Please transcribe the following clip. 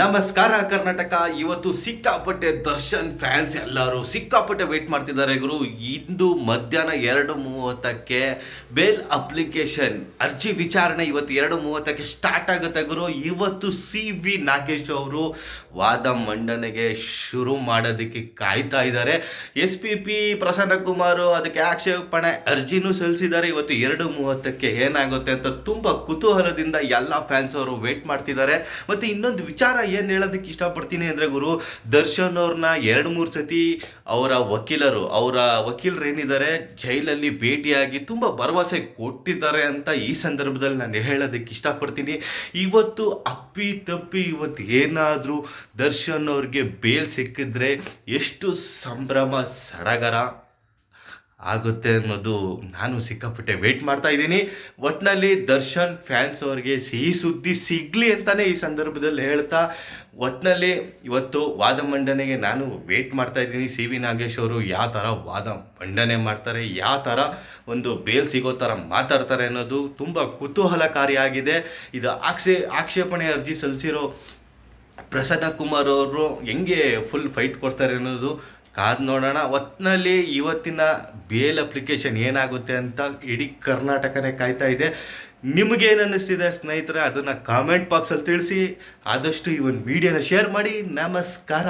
ನಮಸ್ಕಾರ ಕರ್ನಾಟಕ. ಇವತ್ತು ಸಿಕ್ಕಾಪಟ್ಟೆ ದರ್ಶನ್ ಫ್ಯಾನ್ಸ್ ಎಲ್ಲರೂ ಸಿಕ್ಕಾಪಟ್ಟೆ ವೇಟ್ ಮಾಡ್ತಿದ್ದಾರೆ ಗುರು. ಇಂದು ಮಧ್ಯಾಹ್ನ ಎರಡು ಮೂವತ್ತಕ್ಕೆ ಬೇಲ್ ಅಪ್ಲಿಕೇಶನ್ ಅರ್ಜಿ ವಿಚಾರಣೆ ಇವತ್ತು ಎರಡು ಮೂವತ್ತಕ್ಕೆ ಸ್ಟಾರ್ಟ್ ಆಗುತ್ತೆ ಗುರು. ಇವತ್ತು ಸಿ ವಿ ನಾಗೇಶ್ ಅವರು ವಾದ ಮಂಡನೆಗೆ ಶುರು ಮಾಡೋದಕ್ಕೆ ಕಾಯ್ತಾ ಇದ್ದಾರೆ. S P P Prasanna Kumar ಅದಕ್ಕೆ ಆಕ್ಷೇಪಣೆ ಅರ್ಜಿನೂ ಸಲ್ಲಿಸಿದ್ದಾರೆ. ಇವತ್ತು ಎರಡು ಮೂವತ್ತಕ್ಕೆ ಏನಾಗುತ್ತೆ ಅಂತ ತುಂಬ ಕುತೂಹಲದಿಂದ ಎಲ್ಲ ಫ್ಯಾನ್ಸ್ ಅವರು ವೇಟ್ ಮಾಡ್ತಿದ್ದಾರೆ. ಮತ್ತು ಇನ್ನೊಂದು ವಿಚಾರ ಏನು ಹೇಳೋದಕ್ಕೆ ಇಷ್ಟಪಡ್ತೀನಿ ಅಂದರೆ ಗುರು, ದರ್ಶನ್ ಅವ್ರನ್ನ ಎರಡು ಮೂರು ಸತಿ ಅವರ ವಕೀಲರು ಅವರ ವಕೀಲರು ಏನಿದ್ದಾರೆ, ಜೈಲಲ್ಲಿ ಭೇಟಿಯಾಗಿ ತುಂಬ ಭರವಸೆ ಕೊಟ್ಟಿದ್ದಾರೆ ಅಂತ ಈ ಸಂದರ್ಭದಲ್ಲಿ ನಾನು ಹೇಳೋದಕ್ಕೆ ಇಷ್ಟಪಡ್ತೀನಿ. ಇವತ್ತು ಅಪ್ಪಿ ತಪ್ಪಿ ಇವತ್ತು ಏನಾದರೂ ದರ್ಶನ್ ಅವ್ರಿಗೆ ಬೇಲ್ ಸಿಕ್ಕಿದ್ರೆ ಎಷ್ಟು ಸಂಭ್ರಮ, ಸಡಗರ. ಆಗುತ್ತೆ ಅನ್ನೋದು ನಾನು ಸಿಕ್ಕಾಪಟ್ಟೆ ವೆಯ್ಟ್ ಮಾಡ್ತಾ ಇದ್ದೀನಿ. ಒಟ್ಟಿನಲ್ಲಿ ದರ್ಶನ್ ಫ್ಯಾನ್ಸ್ ಅವ್ರಿಗೆ ಸಿಹಿ ಸುದ್ದಿ ಸಿಗಲಿ ಅಂತಲೇ ಈ ಸಂದರ್ಭದಲ್ಲಿ ಹೇಳ್ತಾ ಒಟ್ಟಿನಲ್ಲಿ ಇವತ್ತು ವಾದ ಮಂಡನೆಗೆ ನಾನು ವೆಯ್ಟ್ ಮಾಡ್ತಾ ಇದ್ದೀನಿ. ಸಿ ವಿ ನಾಗೇಶ್ ಅವರು ಯಾವ ಥರ ವಾದ ಮಂಡನೆ ಮಾಡ್ತಾರೆ, ಯಾವ ಥರ ಒಂದು ಬೇಲ್ ಸಿಗೋ ಥರ ಮಾತಾಡ್ತಾರೆ ಅನ್ನೋದು ತುಂಬ ಕುತೂಹಲಕಾರಿಯಾಗಿದೆ. ಇದು ಆಕ್ಷೇ, ಆಕ್ಷೇಪಣೆ ಅರ್ಜಿ ಸಲ್ಲಿಸಿರೋ ಪ್ರಸನ್ನ ಕುಮಾರ್ ಅವರು ಹೆಂಗೆ ಫುಲ್ ಫೈಟ್ ಕೊಡ್ತಾರೆ ಅನ್ನೋದು ಕಾದ್ ನೋಡೋಣ. ಒಟ್ಟಿನಲ್ಲಿ ಇವತ್ತಿನ ಬೇಲ್ ಅಪ್ಲಿಕೇಶನ್ ಏನಾಗುತ್ತೆ ಅಂತ ಇಡೀ ಕರ್ನಾಟಕನೇ ಕಾಯ್ತಾ ಇದೆ. ನಿಮಗೇನು ಅನ್ನಿಸ್ತಿದೆ ಸ್ನೇಹಿತರೆ? ಅದನ್ನು ಕಾಮೆಂಟ್ ಬಾಕ್ಸಲ್ಲಿ ತಿಳಿಸಿ. ಆದಷ್ಟು ಈ ಒಂದು ವಿಡಿಯೋನ ಶೇರ್ ಮಾಡಿ. ನಮಸ್ಕಾರ.